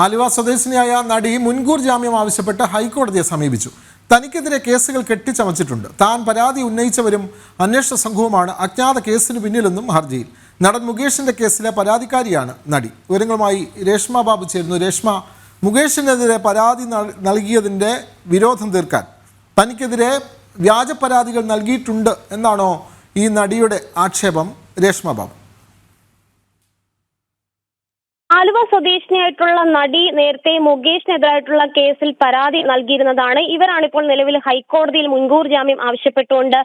ആലുവ സ്വദേശിനിയായ നടി മുൻകൂർ ജാമ്യം ആവശ്യപ്പെട്ട് ഹൈക്കോടതിയെ സമീപിച്ചു. തനിക്കെതിരെ കേസുകൾ കെട്ടിച്ചമച്ചിട്ടുണ്ട്. താൻ പരാതി ഉന്നയിച്ചവരും അന്വേഷണ സംഘവുമാണ് അജ്ഞാത കേസിന് പിന്നിലെന്നും ഹർജിയിൽ. നടൻ മുകേഷിന്റെ കേസിലെ പരാതിക്കാരിയാണ് നടി. വിവരങ്ങളുമായി രേഷ്മ ബാബു ചേരുന്നു. രേഷ്മ മുകേഷിനെതിരെ പരാതി നൽകിയതിന്റെ വിരോധം തീർക്കാൻ തനിക്കെതിരെ വ്യാജ പരാതികൾ നൽകിയിട്ടുണ്ട് എന്നാണോ ഈ നടിയുടെ ആക്ഷേപം രേഷ്മ ബാബു? ആലുവ സ്വദേശിനിയായിട്ടുള്ള നടി നേരത്തെ മുകേഷിനെതിരായിട്ടുള്ള കേസിൽ പരാതി നൽകിയിരുന്നതാണ്. ഇവരാണ് ഇപ്പോൾ നിലവിൽ ഹൈക്കോടതിയിൽ മുൻകൂർ ജാമ്യം ആവശ്യപ്പെട്ടുകൊണ്ട്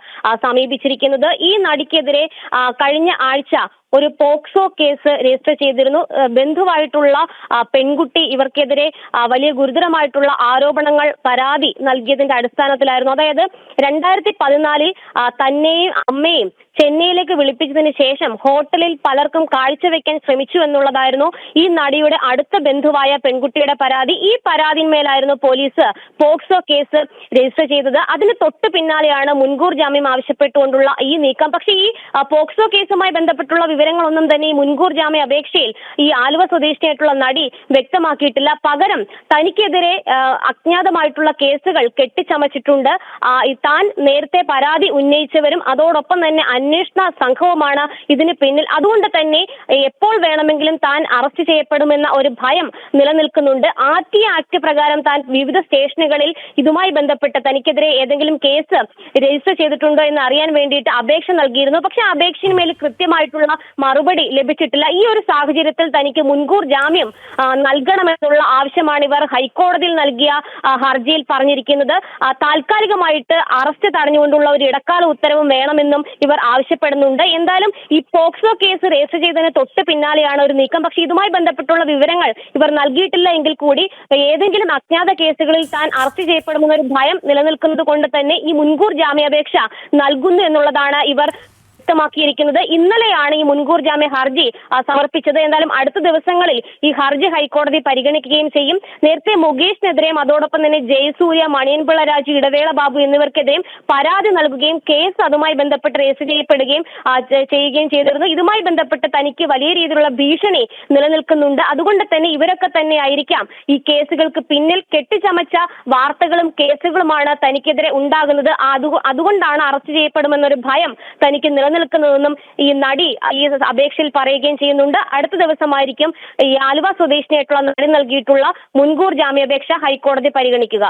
സമീപിച്ചിരിക്കുന്നത്. ഈ നടിക്കെതിരെ കഴിഞ്ഞ ആഴ്ച ഒരു പോക്സോ കേസ് രജിസ്റ്റർ ചെയ്തിരുന്നു. ബന്ധുവായിട്ടുള്ള പെൺകുട്ടി ഇവർക്കെതിരെ വലിയ ഗുരുതരമായിട്ടുള്ള ആരോപണങ്ങൾ പരാതി നൽകിയതിന്റെ അടിസ്ഥാനത്തിലായിരുന്നു. അതായത് രണ്ടായിരത്തി പതിനാലിൽ തന്നെയും അമ്മയും ചെന്നൈയിലേക്ക് വിളിപ്പിച്ചതിന് ശേഷം ഹോട്ടലിൽ പലർക്കും കാഴ്ചവെക്കാൻ ശ്രമിച്ചു എന്നുള്ളതായിരുന്നു ഈ നടിയുടെ അടുത്ത ബന്ധുവായ പെൺകുട്ടിയുടെ പരാതി. ഈ പരാതിന്മേലായിരുന്നു പോലീസ് പോക്സോ കേസ് രജിസ്റ്റർ ചെയ്തത്. അതിന് തൊട്ട് പിന്നാലെയാണ് മുൻകൂർ ജാമ്യം ആവശ്യപ്പെട്ടുകൊണ്ടുള്ള ഈ നീക്കം. പക്ഷേ ഈ പോക്സോ കേസുമായി ബന്ധപ്പെട്ടുള്ള വിവരങ്ങളൊന്നും തന്നെ ഈ മുൻകൂർ ജാമ്യ അപേക്ഷയിൽ ഈ ആലുവ സ്വദേശിയായിട്ടുള്ള നടി വ്യക്തമാക്കിയിട്ടില്ല. പകരം തനിക്കെതിരെ അജ്ഞാതമായിട്ടുള്ള കേസുകൾ കെട്ടിച്ചമച്ചിട്ടുണ്ട്. താൻ നേരത്തെ പരാതി ഉന്നയിച്ചവരും അതോടൊപ്പം തന്നെ അന്വേഷണ സംഘവുമാണ് ഇതിന് പിന്നിൽ. അതുകൊണ്ട് തന്നെ എപ്പോൾ വേണമെങ്കിലും താൻ അറസ്റ്റ് ചെയ്യപ്പെടുമെന്ന ഒരു ഭയം നിലനിൽക്കുന്നുണ്ട്. ആർ ടി ആക്ട് പ്രകാരം താൻ വിവിധ സ്റ്റേഷനുകളിൽ ഇതുമായി ബന്ധപ്പെട്ട് തനിക്കെതിരെ ഏതെങ്കിലും കേസ് രജിസ്റ്റർ ചെയ്തിട്ടുണ്ടോ എന്ന് അറിയാൻ വേണ്ടിയിട്ട് അപേക്ഷ നൽകിയിരുന്നു. പക്ഷെ അപേക്ഷയിന് മേൽ കൃത്യമായിട്ടുള്ള മറുപടി ലഭിച്ചിട്ടില്ല. ഈ ഒരു സാഹചര്യത്തിൽ തനിക്ക് മുൻകൂർ ജാമ്യം നൽകണമെന്നുള്ള ആവശ്യമാണ് ഇവർ ഹൈക്കോടതിയിൽ നൽകിയ ഹർജിയിൽ പറഞ്ഞിരിക്കുന്നത്. താൽക്കാലികമായിട്ട് അറസ്റ്റ് തടഞ്ഞുകൊണ്ടുള്ള ഒരു ഇടക്കാല ഉത്തരവും വേണമെന്നും ഇവർ ആവശ്യപ്പെടുന്നുണ്ട്. എന്തായാലും ഈ പോക്സോ കേസ് രജിസ്റ്റർ ചെയ്തതിന് തൊട്ട് പിന്നാലെയാണ് ഒരു നീക്കം. പക്ഷേ ഇതുമായി ബന്ധപ്പെട്ടുള്ള വിവരങ്ങൾ ഇവർ നൽകിയിട്ടില്ല എങ്കിൽ കൂടി ഏതെങ്കിലും അജ്ഞാത കേസുകളിൽ താൻ അറസ്റ്റ് ചെയ്യപ്പെടുമെന്നൊരു ഭയം നിലനിൽക്കുന്നത് കൊണ്ട് തന്നെ ഈ മുൻകൂർ ജാമ്യാപേക്ഷ നൽകുന്നു എന്നുള്ളതാണ് ഇവർ വ്യക്തമാക്കിയിരിക്കുന്നത്. ഇന്നലെയാണ് ഈ മുൻകൂർ ജാമ്യ ഹർജി സമർപ്പിച്ചത്. എന്തായാലും അടുത്ത ദിവസങ്ങളിൽ ഈ ഹർജി ഹൈക്കോടതി പരിഗണിക്കുകയും ചെയ്യും. നേരത്തെ മുകേഷിനെതിരെയും അതോടൊപ്പം തന്നെ ജയസൂര്യ മണിയൻപിള്ള രാജു ഇടവേള ബാബു എന്നിവർക്കെതിരെയും പരാതി നൽകുകയും കേസ് അതുമായി ബന്ധപ്പെട്ട് രജിസ്റ്റർ ചെയ്യപ്പെടുകയും ചെയ്യുകയും ചെയ്തിരുന്നു. ഇതുമായി ബന്ധപ്പെട്ട് തനിക്ക് വലിയ രീതിയിലുള്ള ഭീഷണി നിലനിൽക്കുന്നുണ്ട്. അതുകൊണ്ട് തന്നെ ഇവരൊക്കെ തന്നെ ആയിരിക്കാം ഈ കേസുകൾക്ക് പിന്നിൽ കെട്ടിച്ചമച്ച വാർത്തകളും കേസുകളുമാണ് തനിക്കെതിരെ ഉണ്ടാകുന്നത്. അതുകൊണ്ടാണ് അറസ്റ്റ് ചെയ്യപ്പെടുമെന്നൊരു ഭയം തനിക്ക് നിലനിൽക്കുന്നതെന്നും ഈ നടി ഈ അപേക്ഷയിൽ പറയുകയും ചെയ്യുന്നുണ്ട്. അടുത്ത ദിവസമായിരിക്കും ഈ ആലുവ സ്വദേശിനിയായിട്ടുള്ള നടി നൽകിയിട്ടുള്ള മുൻകൂർ ജാമ്യാപേക്ഷ ഹൈക്കോടതി പരിഗണിക്കുക.